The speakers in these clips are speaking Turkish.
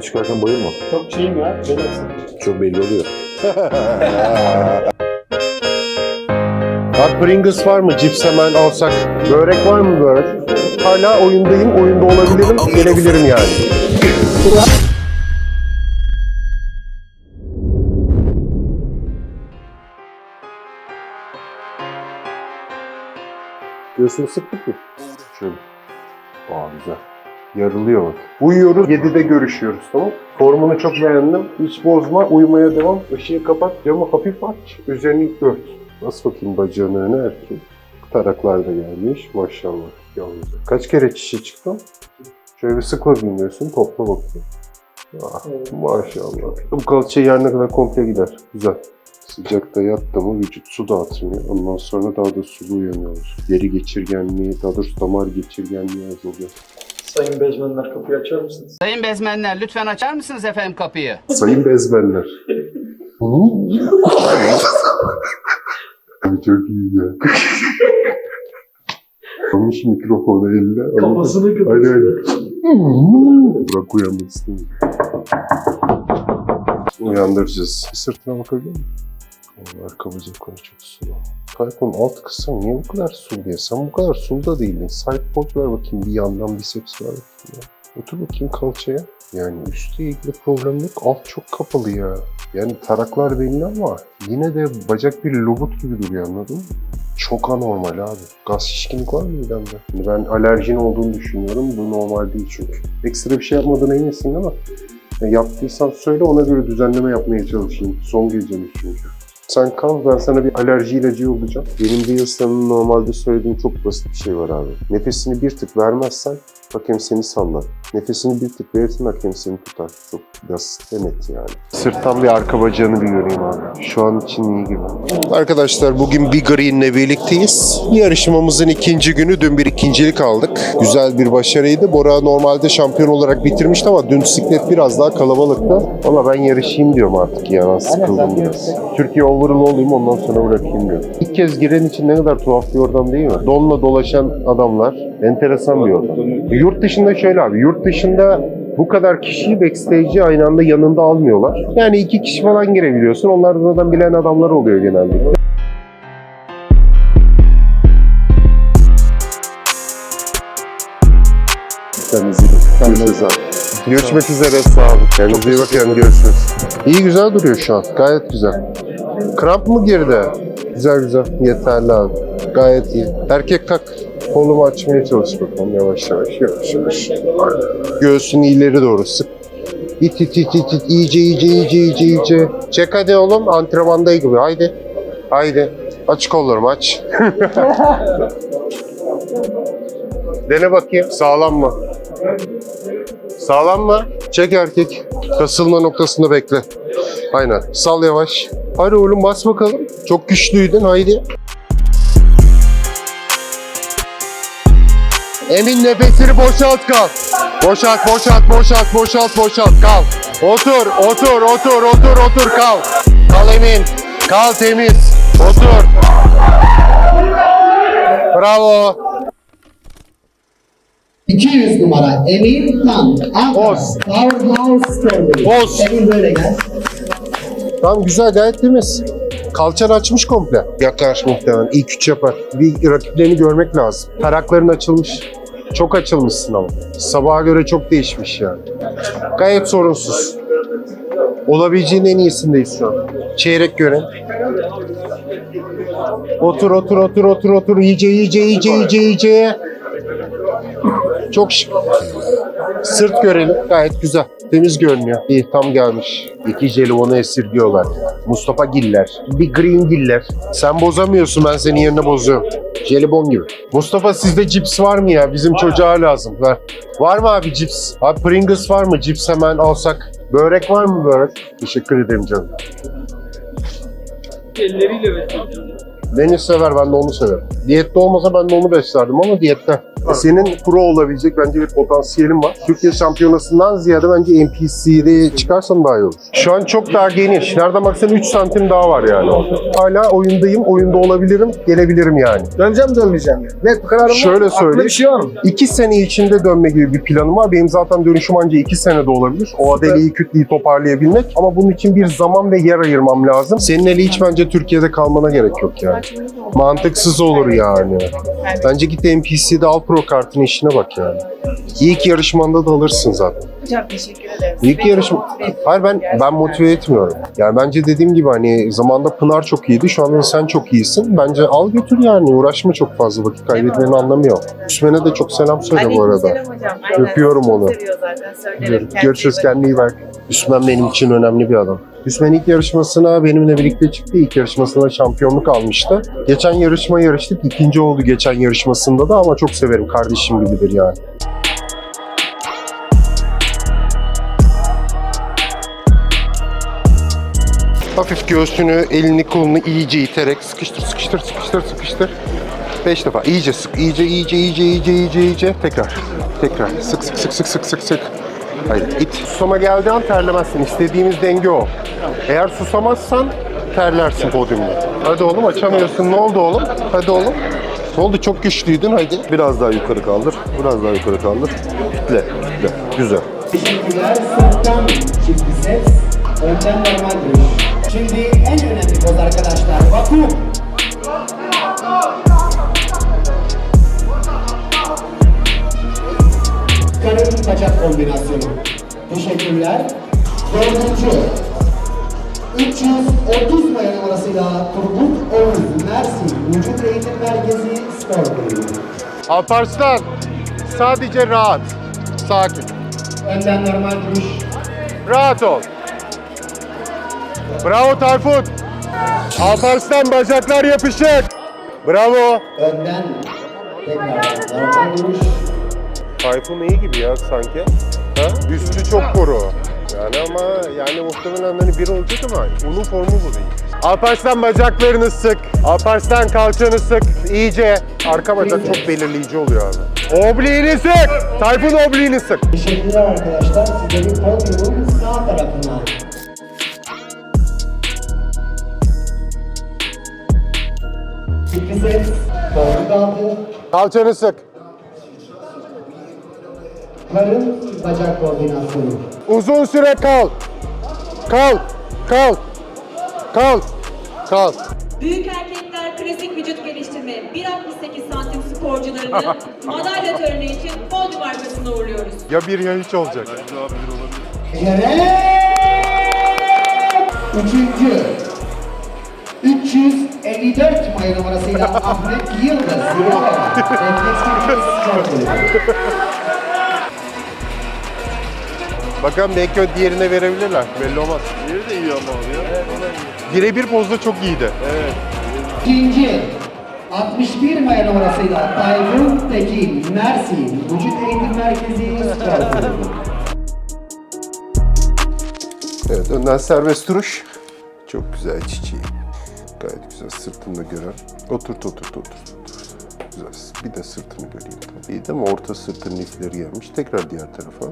Sahneye çıkarken bayılma. Çok çiğim ya. Relaxım. Çok belli oluyor. Bak Pringles var mı? Cips hemen alsak. Börek var mı börek? Hala oyundayım, oyunda olabilirim, gelebilirim yani. Göğsünü sıktık mı? Şöyle. Aa güzel. Yarılıyor bak. Uyuyoruz, 7'de görüşüyoruz tamam Formunu çok beğendim. Hiç bozma, uyumaya devam. Işığı kapat, camı hafif aç. Üzerini ört. Nasıl bakayım bacağın önüne erkeği? Taraklar da gelmiş maşallah. Yalnız. Kaç kere çişe çıktın? Şöyle bir sıkma bilmiyorsun, topla bakayım. Ah, maşallah. Bu kalça yerine kadar komple gider. Güzel. Sıcakta yattı mı vücut su dağıtmıyor. Ondan sonra daha da sulu uyanıyoruz. Deri geçirgenliği, daha doğrusu damar geçirgenliği azalıyor. Sayın bezmenler kapıyı açar mısınız? Sayın bezmenler lütfen açar mısınız efendim kapıyı? Sayın bezmenler. Çok iyi ya. Almış mikrofonu eline. ama- Kafasını Aynen kırmış. aynen. Bırak uyanmak istemiyor. Uyandıracağız. Bir sırtına bakabilir miyim? O arka bacakları çok sulu. Tayfun alt kısım niye bu kadar sulu diye? Sen bu kadar sulu da değildin. Side pot ver bakayım bir yandan biceps ver bakayım. Otur bakayım kalçaya. Yani üstle ilgili problem yok. Alt çok kapalı ya. Yani taraklar belli ama yine de bacak bir lobut gibi duruyor anladın mı? Çok anormal abi. Gaz şişkinlik var mı midemde? Yani ben alerjin olduğunu düşünüyorum. Bu normal değil çünkü. Ekstra bir şey yapmadığına eminsin mi? Ya yaptıysan söyle ona göre düzenleme yapmaya çalışayım. Son gecemiz çünkü. Sen kal ben sana bir alerji ilacı yollayacağım. Benim bir insanın normalde söylediğim çok basit bir şey var abi. Nefesini bir tık vermezsen hakem seni sallar. Nefesini bir tık verirsen hakem seni tutar. Çok basit ve net yani. Sırttan bir arka bacağını bir göreyim abi. Şu an için iyi gibi. Arkadaşlar bugün bir Green'le birlikteyiz. Yarışmamızın ikinci günü dün bir ikincilik aldık. Güzel bir başarıydı. Bora normalde şampiyon olarak bitirmişti ama dün siklet biraz daha kalabalıktı. Ama ben yarışayım diyorum artık ya. Ben sıkıldım biraz. Türkiye overall olayım ondan sonra bırakayım diyorum. İlk kez giren için ne kadar tuhaf bir ortam değil mi? Donla dolaşan adamlar. Enteresan bir ortam. Yurt dışında şöyle abi. Yurt dışında bu kadar kişiyi backstage'i aynı anda yanında almıyorlar. Yani iki kişi falan girebiliyorsun. Onlar zaten bilen adamlar oluyor bakın. Görüşürüz abi. Görüşmek üzere sağ olun. Kendinize iyi bakın. Görüşürüz. İyi güzel duruyor şu an. Gayet güzel. Kramp mı girdi? Güzel güzel. Yeterli abi. Gayet iyi. Erkek tak. Kolumu açmaya çalış bakalım yavaş yavaş yavaş yavaş. Göğsünü ileri doğru sık. İt it it it it iyice iyice iyice iyice iyice. Çek hadi oğlum antrenmanda gibi haydi. Haydi. Aç kollarımı aç. Dene bakayım sağlam mı? Sağlam mı? Çek erkek. Kasılma noktasında bekle. Aynen. Sal yavaş. Hadi oğlum bas bakalım. Çok güçlüydün haydi. Emin nefesini boşalt kal. Boşalt, boşalt, boşalt, boşalt, boşalt kal. Otur, otur, otur, otur, otur kal. Kal Emin. Kal temiz. Otur. Bravo. 200 numara Emin Tan. Ankara. Boz. Powerhouse Store'dayım. Boz. Emin böyle gel. Tamam güzel gayet temiz. Kalçan açmış komple. Yakar muhtemelen. İlk üç yapar. Bir rakiplerini görmek lazım. Tarakların açılmış. Çok açılmışsın ama. Sabaha göre çok değişmiş yani. Gayet sorunsuz. Olabileceğin en iyisindeyiz şu an. Çeyrek gören. Otur otur otur otur otur. İyice iyice iyice iyice iyice. Çok şık. Sırt görelim. Gayet güzel. Temiz görünüyor. İyi tam gelmiş. İki jelibonu esirgiyorlar. Mustafa Giller. Bir Green Giller. Sen bozamıyorsun ben senin yerine bozuyorum. Jelibon gibi. Mustafa sizde cips var mı ya? Bizim çocuğa lazım. Ver. Var mı abi cips? Abi Pringles var mı? Cips hemen alsak. Börek var mı börek? Teşekkür ederim canım. Elleriyle besliyor. Beni sever, ben de onu severim. Diyette olmasa ben de onu beslerdim ama diyette. Senin pro olabilecek bence bir potansiyelin var. Türkiye şampiyonasından ziyade bence NPC'de çıkarsan daha iyi olur. Şu an çok daha geniş. Nereden baksan 3 santim daha var yani orada. Hala oyundayım, oyunda olabilirim, gelebilirim yani. Döneceğim dönmeyeceğim yani. Net bir kararım var. Şöyle Aklında söyleyeyim. bir şey var mı? 2 sene içinde dönme gibi bir planım var. Benim zaten dönüşüm anca 2 senede olabilir. O Süper. adeliyi kütleyi toparlayabilmek. Ama bunun için bir zaman ve yer ayırmam lazım. Senin eli hiç bence Türkiye'de kalmana gerek yok yani. Mantıksız olur yani. Bence git NPC'de al pro kartın işine bak yani. İlk yarışmanda da alırsın zaten. Hocam teşekkür ederim. İlk yarışma... Hayır ben ben motive etmiyorum. Yani bence dediğim gibi hani zamanda Pınar çok iyiydi. Şu anda sen çok iyisin. Bence al götür yani. Uğraşma çok fazla. Vakit kaybetmenin anlamı yok. Üsmen'e de çok selam söyle bu arada. Aleykümselam hocam. Aynen. Öpüyorum Çok onu. seviyor zaten. Söylerim. Görüşürüz Kendine iyi bak. Üsmen benim için önemli bir adam. Üsmen ilk yarışmasına benimle birlikte çıktı. İlk yarışmasında şampiyonluk almıştı. Geçen yarışma yarıştık. İkinci oldu geçen yarışmasında da ama çok severim. Kardeşim gibidir yani. Hafif göğsünü, elini, kolunu iyice iterek sıkıştır, sıkıştır, sıkıştır, sıkıştır. Beş defa. İyice sık, iyice, iyice, iyice, iyice, iyice, iyice. Tekrar, tekrar. Sık, sık, sık, sık, sık, sık, sık. Hayır, it. Susama geldiği an terlemezsin. İstediğimiz denge o. Eğer susamazsan terlersin podyumda. Hadi oğlum açamıyorsun. Ne oldu oğlum? Hadi oğlum. Ne oldu? Çok güçlüydün. Hadi. Biraz daha yukarı kaldır. Biraz daha yukarı kaldır. Kitle, kitle. Güzel. Teşekkürler. Sırttan çift biceps. Önden normal duruş. Şimdi en önemli poz arkadaşlar. Vakum. Karın bacak kombinasyonu. Teşekkürler. Dördüncü. 330 bayan numarasıyla Turgut Oğuz Mersin Vücut Eğitim Merkezi Spor Kulübü. Alparslan. Sadece rahat. Sakin. Önden normal duruş. Rahat ol. Bravo Tayfun. Alparslan bacaklar yapışık. Bravo. Önden tekrar. Tayfun iyi gibi ya sanki. Ha? Üstü çok kuru. Yani ama yani muhtemelen hani bir olacak ama onun formu bu değil. Alparslan bacaklarını sık. Alparslan kalçanı sık. İyice. Arka bacak çok belirleyici oluyor abi. Obliğini sık. Tayfun obliğini sık. Teşekkürler arkadaşlar. Sizleri podyumun sağ tarafına. Biceps, koltuk altı, Kalçanı sık. karın bacak koordinasyonu. Uzun süre kal. Kal. Kal. Kal. Kal. Büyük erkekler klasik vücut geliştirme 1.68 santim sporcularını madalya töreni için podyum arkasına uğurluyoruz. Ya bir ya hiç olacak. Evet! Üçüncü. 354 maya numarasıyla Ahmet Yıldız. Refleks Türkiye Spor Kulübü. Bakalım belki o diğerine verebilirler. Belli olmaz. Diğeri de iyi ama abi ya. Birebir pozda çok iyiydi. İkinci. 61 maya numarasıyla Tayfun Tekin, Mersin, Vücut Eğitim Merkezi Spor Kulübü. Evet, önden serbest duruş. Çok güzel çiçeği. Gayet güzel sırtını da gören. Oturt, oturt, oturt. Güzel. Bir de sırtını göreyim. İyi değil mi? Orta sırtın lifleri gelmiş. Tekrar diğer tarafa.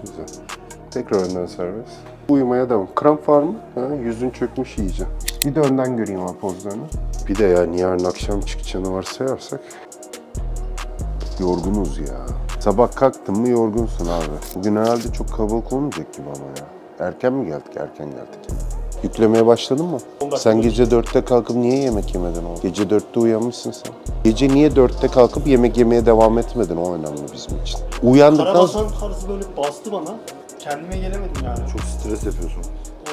Güzel. Tekrar önden serbest. Uyumaya devam. Kramp var mı? Ha, yüzün çökmüş iyice. Bir de önden göreyim abi pozlarını. Bir de yani yarın akşam çıkacağını varsayarsak yorgunuz ya. Sabah kalktın mı yorgunsun abi. Bugün herhalde çok kalabalık olmayacak gibi ama ya. Erken mi geldik? Erken geldik. Yüklemeye başladın mı? Sen gece dörtte kalkıp niye yemek yemedin oğlum? Gece dörtte uyanmışsın sen. Gece niye dörtte kalkıp yemek yemeye devam etmedin? O önemli bizim için. Uyandıktan Karabasan tarzı böyle bastı bana. Kendime gelemedim yani. Çok stres yapıyorsun.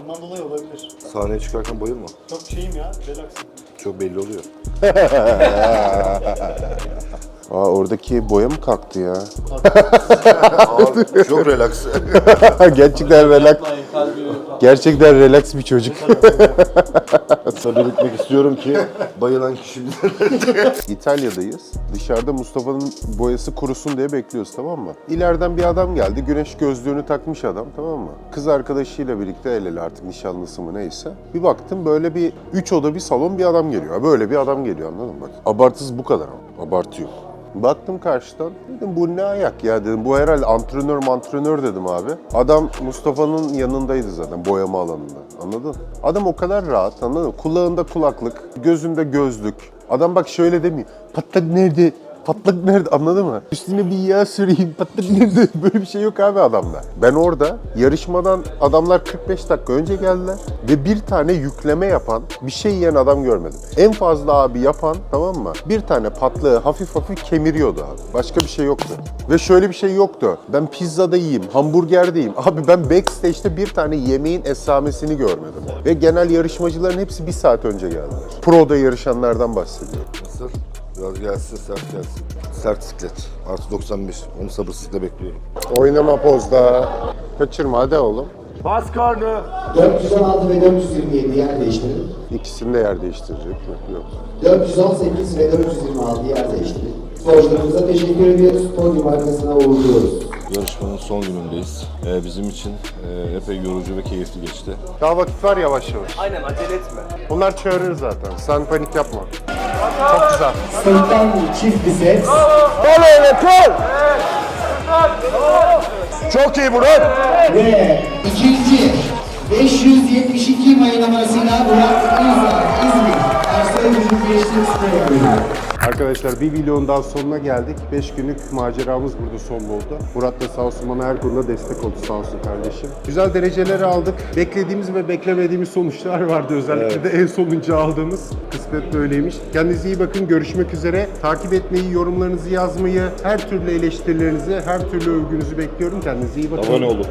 Ondan dolayı olabilir. Sahneye çıkarken bayılma. Çok şeyim ya, relaxım. Çok belli oluyor. Aa, oradaki boya mı kalktı ya? Abi, çok relax. Gerçekten relax. Gerçekten relax bir çocuk. Belirtmek istiyorum ki bayılan kişi İtalya'dayız. Dışarıda Mustafa'nın boyası kurusun diye bekliyoruz tamam mı? İleriden bir adam geldi. Güneş gözlüğünü takmış adam tamam mı? Kız arkadaşıyla birlikte el ele artık nişanlısı mı neyse. Bir baktım böyle bir üç oda bir salon bir adam geliyor. Böyle bir adam geliyor anladın mı? Bak abartısız bu kadar ama. Abartı yok. Baktım karşıdan. Dedim bu ne ayak ya dedim. Bu herhalde antrenör mantrenör dedim abi. Adam Mustafa'nın yanındaydı zaten boyama alanında. Anladın? Adam o kadar rahat anladın mı? Kulağında kulaklık, gözünde gözlük. Adam bak şöyle demiyor. Patlak nerede? Patlak nerede anladın mı? Üstüne bir yağ süreyim patlak nerede? Böyle bir şey yok abi adamda. Ben orada yarışmadan adamlar 45 dakika önce geldiler ve bir tane yükleme yapan bir şey yiyen adam görmedim. En fazla abi yapan tamam mı? Bir tane patlığı hafif hafif kemiriyordu abi. Başka bir şey yoktu. Ve şöyle bir şey yoktu. Ben pizzada yiyeyim, hamburgerde yiyeyim. Abi ben backstage'de bir tane yemeğin esamesini görmedim. Ve genel yarışmacıların hepsi bir saat önce geldiler. Pro'da yarışanlardan bahsediyorum. Nasıl? Biraz gelsin, sert gelsin. Sert siklet. Artı 91. Onu sabırsızlıkla bekliyorum. Oynama pozda. Kaçırma hadi oğlum. 416 ve 427 yer değiştirin. İkisini de yer değiştirecek mi? Yok. 418 ve 426 yer değiştirin. Sporcularımıza teşekkür ediyoruz. Podyum arkasına uğurluyoruz. Yarışmanın son günündeyiz. Ee, bizim için e, epey yorucu ve keyifli geçti. Daha vakit var yavaş yavaş. Aynen acele etme. Bunlar çağırır zaten. Sen panik yapma. Çok güzel. Sırttan çift biceps. Çok iyi Murat. Ve ikinci 572 mayın numarasıyla Burak İzar, İzmir. Arsaya vücut geliştirme spor. Arkadaşlar bir videonun daha sonuna geldik. 5 günlük maceramız burada son buldu. Murat da sağ olsun bana her konuda destek oldu sağ olsun kardeşim. Güzel dereceleri aldık. Beklediğimiz ve beklemediğimiz sonuçlar vardı. Özellikle de en sonuncu aldığımız. Kısmet böyleymiş. Kendinize iyi bakın. Görüşmek üzere. Takip etmeyi, yorumlarınızı yazmayı, her türlü eleştirilerinizi, her türlü övgünüzü bekliyorum. Kendinize iyi bakın. Abone olup